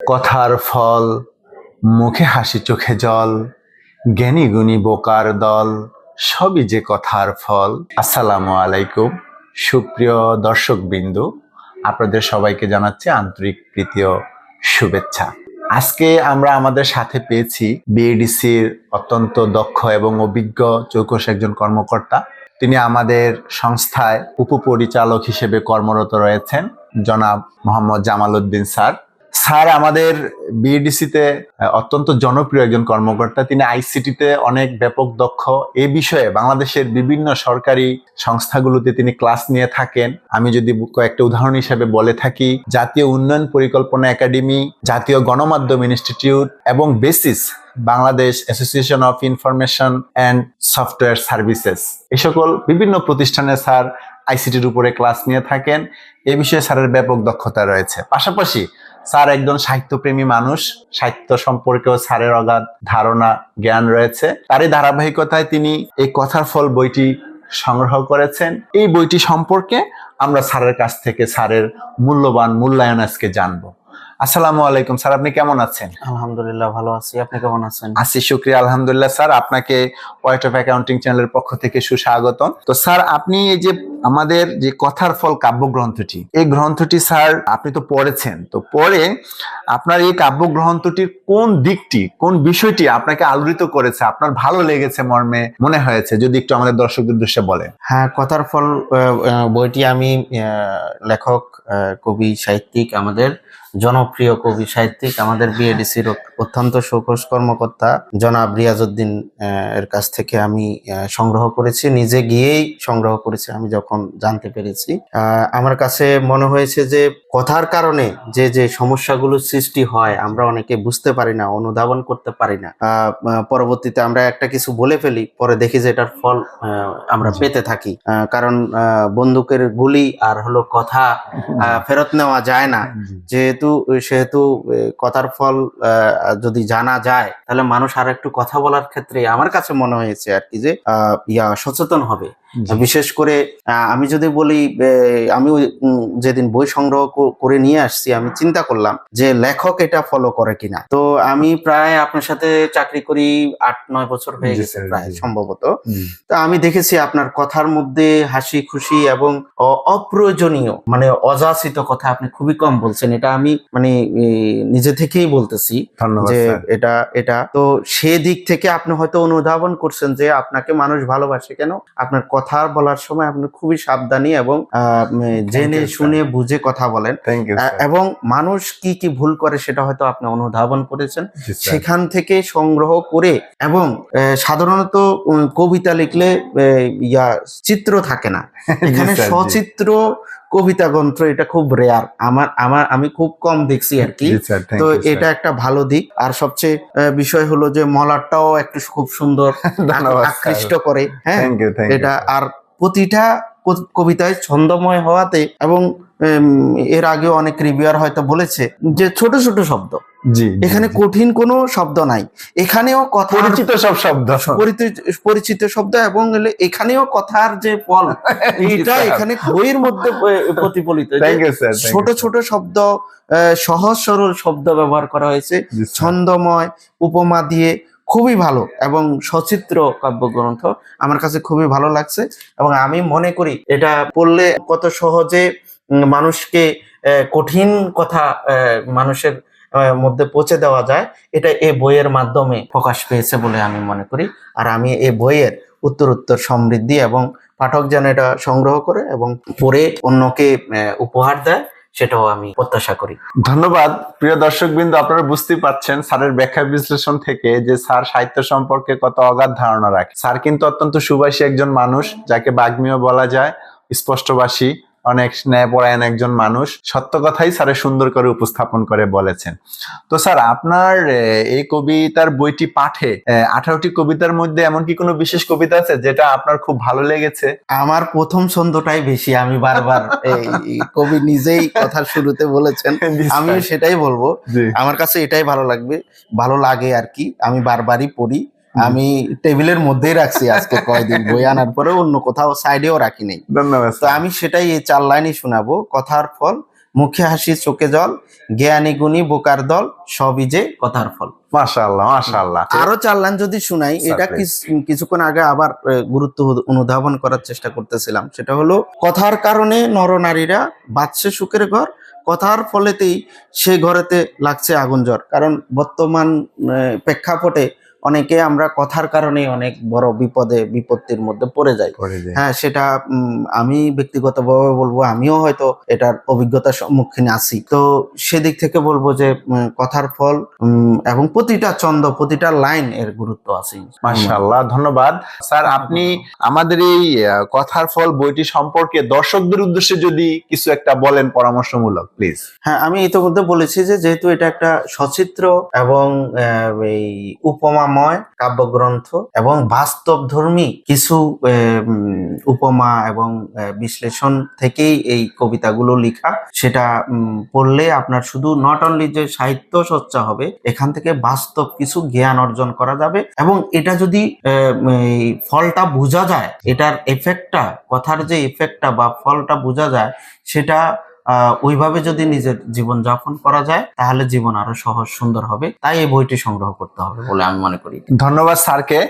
কথার ফল, মুখে হাসি, চোখে জল, জ্ঞানী গুণী বোকার দল, সবই যে কথার ফল। আসসালামু আলাইকুম। সুপ্রিয় দর্শক বিন্দু আপনাদের সবাইকে জানাচ্ছি আন্তরিক প্রীতীয় শুভেচ্ছা। আজকে আমরা আমাদের সাথে পেয়েছি বিএডিসির অত্যন্ত দক্ষ এবং অভিজ্ঞ চৌকস একজন কর্মকর্তা। তিনি আমাদের সংস্থায় উপপরিচালক হিসেবে কর্মরত রয়েছেন, জনাব মোহাম্মদ জামাল উদ্দিন স্যার। স্যার, আমাদের বিএডিসিতে অত্যন্ত জনপ্রিয় একজন কর্মকর্তা। তিনি আইসিটিতে অনেক ব্যাপক দক্ষ। এ বিষয়ে বাংলাদেশের বিভিন্ন সরকারি সংস্থাগুলোতে তিনি ক্লাস নিয়ে থাকেন। আমি যদি কয়েকটা উদাহরণ হিসেবে বলে থাকি, জাতীয় উন্নয়ন পরিকল্পনা একাডেমি, জাতীয় গণমাধ্যম ইনস্টিটিউট এবং BASIS, Bangladesh association of information and software services এই সকল বিভিন্ন প্রতিষ্ঠানে স্যার আইসিটির উপরে ক্লাস নিয়ে থাকেন। এ বিষয়ে স্যারের ব্যাপক দক্ষতা রয়েছে। পাশাপাশি স্যার একজন সাহিত্যপ্রেমী মানুষ। সাহিত্য সম্পর্কেও স্যারের অগাধ ধারণা জ্ঞান রয়েছে। তারই ধারাবাহিকতায় তিনি এই কথার ফল বইটি সংগ্রহ করেছেন। এই বইটি সম্পর্কে আমরা স্যারের কাছ থেকে স্যারের মূল্যবান মূল্যায়ন আজকে জানব। আসসালামু আলাইকুম স্যার আপনি কেমন আছেন? আলহামদুলিল্লাহ ভালো আছি। আপনি কেমন আছেন? আসি শুক্রিয়া। আলহামদুলিল্লাহ স্যার আপনাকে পয়েন্ট অফ অ্যাকাউন্টিং চ্যানেলের পক্ষ থেকে সুস্বাগতম। তো স্যার আপনি এই যে আমাদের যে কথার ফল কাব্য গ্রন্থটি এই গ্রন্থটি স্যার আপনি তো পড়েছেন, তো পরে আপনার এই কাব্য গ্রন্থটির কোন দিকটি, কোন বিষয়টি আপনাকে আলোড়িত করেছে, আপনার ভালো লেগেছে মর্মে, মনে হয়েছে? যদি একটু আমাদের দর্শকদের উদ্দেশ্যে বলেন। হ্যাঁ কথার ফল বইটি আমি লেখক কবি, সাহিত্যিক, আমাদের জনপ্রিয় কবি, সাহিত্যিক, আমাদের বিএডিসির অত্যন্ত সুকোষ কর্মকর্তা জনাব রিয়াজউদ্দিন আহ, এর কাছ থেকে আমি সংগ্রহ করেছি। নিজে গিয়েই সংগ্রহ করেছি আমি যখন জানতে পেরেছি। আমার কাছে মনে হয়েছে যে কথার কারণে যে যে সমস্যাগুলো সৃষ্টি হয় আমরা অনেকে বুঝতে পারি না অনুধাবন করতে পারি না। পরবর্তীতে আমরা একটা কিছু বলে ফেলি পরে দেখি যে এটার ফল আমরা পেতে থাকি। কারণ বন্দুকের গুলি আর হলো কথা ফেরত নেওয়া যায় না। যেহেতু সেহেতু কথার ফল আহ, যদি জানা যায় তাহলে মানুষ আর একটু কথা বলার ক্ষেত্রে আমার কাছে মনে হয়েছে আর কি যে আহ, ইয়া সচেতন হবে। বিশেষ করে আমি যদি বলি আমি যেদিন বই সংগ্রহ করে নিয়ে আসছি আমি চিন্তা করলাম যে লেখক এটা ফলো করে কিনা। তো আমি প্রায় আপনার সাথে চাকরি করি আট নয় বছর হয়ে গেছে প্রায় সম্ভবত। তা আমি দেখেছি আপনার কথার মধ্যে হাসি খুশি এবং অপ্রয়োজনীয় মানে অযাচিত কথা আপনি খুবই কম বলছেন এটা আমি মানে নিজে থেকেই বলতেছি যে এটা এটা। তো সে দিক থেকে আপনি হয়তো অনুধাবন করছেন যে আপনাকে মানুষ ভালোবাসে কেন? আপনার কথা বলার সময় আপনি খুবই সাবধানী এবং জেনে শুনে বুঝে কথা বলেন। এবং মানুষ কি কি ভুল করে সেটা হয়তো আপনি অনুধাবন করেছেন। সেখান থেকে সংগ্রহ করে এবং সাধারণত কবিতা লিখলে ইয়া চিত্র থাকে না। এখানে সচিত্র কবিতা গ্রন্থ এটা খুব রেয়ার আমার আমার আমি খুব কম দেখছি আর কি। তো এটা একটা ভালো দিক। আর সবচেয়ে বিষয় হলো যে মলারটাও একটু খুব সুন্দর আকৃষ্ট করে হ্যাঁ? এটা আর প্রতিটা কবিতায় ছন্দময় হওয়াতে এবং এর আগে অনেক রিভিউয়ার হয়তো বলেছে যে ছোট ছোট শব্দ। জি এখানে কঠিন কোনো শব্দ নাই। এখানেও কথা পরিচিত সব শব্দ। পরিচিত শব্দ এবং এখানেও কথার যে ফল এটা এখানে বইয়ের মধ্যে প্রতিফলিত। ছোট ছোট শব্দ সহজ সরল শব্দ ব্যবহার করা হয়েছে। ছন্দময় উপমা দিয়ে খুবই ভালো এবং সচিত্র কাব্যগ্রন্থ আমার কাছে খুবই ভালো লাগছে এবং আমি মনে করি এটা পড়লে কত সহজে মানুষকে কঠিন কথা আহ, মানুষের মধ্যে পৌঁছে দেওয়া যায়। এটা এই বইয়ের মাধ্যমে প্রকাশ পেয়েছে বলে আমি মনে করি। আর আমি এই বইয়ের উত্তর উত্তর সমৃদ্ধি এবং পাঠক যেন এটা সংগ্রহ করে এবং পড়ে অন্যকে উপহার দেয়, সেটাও আমি প্রত্যাশা করি। ধন্যবাদ। প্রিয় দর্শক বিন্দু আপনারা বুঝতেই পাচ্ছেন স্যারের ব্যাখ্যা বিশ্লেষণ থেকে যে স্যার সাহিত্য সম্পর্কে কত অগাধ ধারণা রাখে। স্যার কিন্তু অত্যন্ত সুবাসী একজন মানুষ, যাকে বাগ্মীয় বলা যায় স্পষ্টভাষী অনেক ন্যায়পরায়ণ একজন মানুষ সত্য কথাই স্যারের সুন্দর করে উপস্থাপন করে বলেছেন। তো স্যার আপনার এই কবিতার বইটি পাঠে আঠারোটি কবিতার মধ্যে এমন কি কোনো বিশেষ কবিতা আছে যেটা আপনার খুব ভালো লেগেছে? আমার প্রথম ছন্দটাই বেশি আমি বারবার এই কবি নিজেই কথার শুরুতে বলেছেন। আমি সেটাই বলব। আমার কাছে এটাই ভালো লাগবে ভালো লাগে আর কি। আমি বারবারই পড়ি। আমি টেবিলের মধ্যেই রাখছি আজকে কয়দিন বই আনার পরে অন্য কোথাও সাইডেও রাখি নেই ধন্যবাদ তো আমি সেটাই এই চার লাইনই শোনাবো। কথার ফল মুখে হাসি চোখে জল জ্ঞানী গুণী বোকার দল সবই যে কথার ফল। মাশাআল্লাহ মাশাআল্লাহ। আরও চার লাইন যদি শুনাই এটা কিছুক্ষণ আগে আবার গুরুত্ব অনুধাবন করার চেষ্টা করতেছিলাম। সেটা হলো কথার কারণে নরনারীরা বাঁচছে সুখের ঘর কথার ফলেতেই সে ঘরেতে লাগছে আগুন জ্বর। কারণ বর্তমান প্রেক্ষাপটে অনেকে আমরা কথার কারণে অনেক বড় বিপদে বিপত্তির মধ্যে পড়ে যাই। হ্যাঁ সেটা আমি ব্যক্তিগতভাবে বলব আমিও হয়তো এটার অভিজ্ঞতার সম্মুখীন আছি। তো সেদিক থেকে বলব যে কথার ফল এবং প্রতিটা ছন্দ প্রতিটা লাইন এর গুরুত্ব আছে। মাশাআল্লাহ ধন্যবাদ। স্যার আপনি আমাদের এই কথার ফল বইটি সম্পর্কে দর্শকদের উদ্দেশ্যে যদি কিছু একটা বলেন পরামর্শমূলক প্লিজ। হ্যাঁ আমি ইতিমধ্যে বলেছি যে যেহেতু এটা একটা সচিত্র এবং এই উপমাময় কাব্যগ্রন্থ এবং বাস্তব ধর্মী কিছু উপমা এবং বিশ্লেষণ থেকেই এই কবিতাগুলো লেখা। সেটা পড়লে আপনার শুধু নট অনলি যে সাহিত্য চর্চা হবে, এখান থেকে বাস্তব কিছু জ্ঞান অর্জন করা যাবে এবং এটা যদি ফলটা বোঝা যায়, এটার এফেক্টটা কথার যে এফেক্টটা বা ফলটা বোঝা যায়, সেটা ওইভাবে যদি নিজের জীবন যাপন করা যায়, তাহলে জীবন আরও সহজ সুন্দর হবে। তাই এই বইটি সংগ্রহ করতে হবে বলে আমি মনে করি। ধন্যবাদ স্যারকে।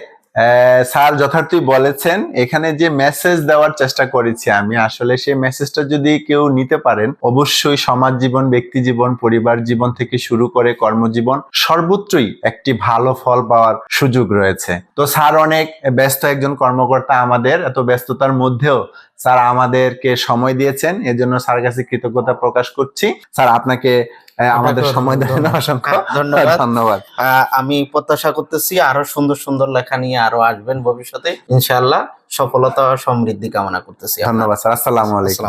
স্যার যথার্থই বলেছেন, এখানে যে মেসেজ দেওয়ার চেষ্টা করেছি আমি, আসলে সেই মেসেজটা যদি কেউ নিতে পারেন, অবশ্যই সমাজ জীবন, ব্যক্তি জীবন, পরিবার জীবন থেকে শুরু করে কর্মজীবন, সর্বত্রই একটি ভালো ফল পাওয়ার সুযোগ রয়েছে। তো স্যার অনেক ব্যস্ত একজন কর্মকর্তা আমাদের, এত ব্যস্ততার মধ্যেও স্যার আমাদেরকে সময় দিয়েছেন এজন্য স্যার কাছে কৃতজ্ঞতা প্রকাশ করছি। স্যার আপনাকে আমাদের সময় দেওয়ার জন্য ধন্যবাদ। অসংখ্য হ্যাঁ, ধন্যবাদ। ধন্যবাদ আমি প্রত্যাশা করতেছি আরও সুন্দর সুন্দর লেখা নিয়ে আরও আসবেন ভবিষ্যতে। ইনশাআল্লাহ সফলতা ও সমৃদ্ধি কামনা করতেছি ধন্যবাদ স্যার। আসসালামু আলাইকুম।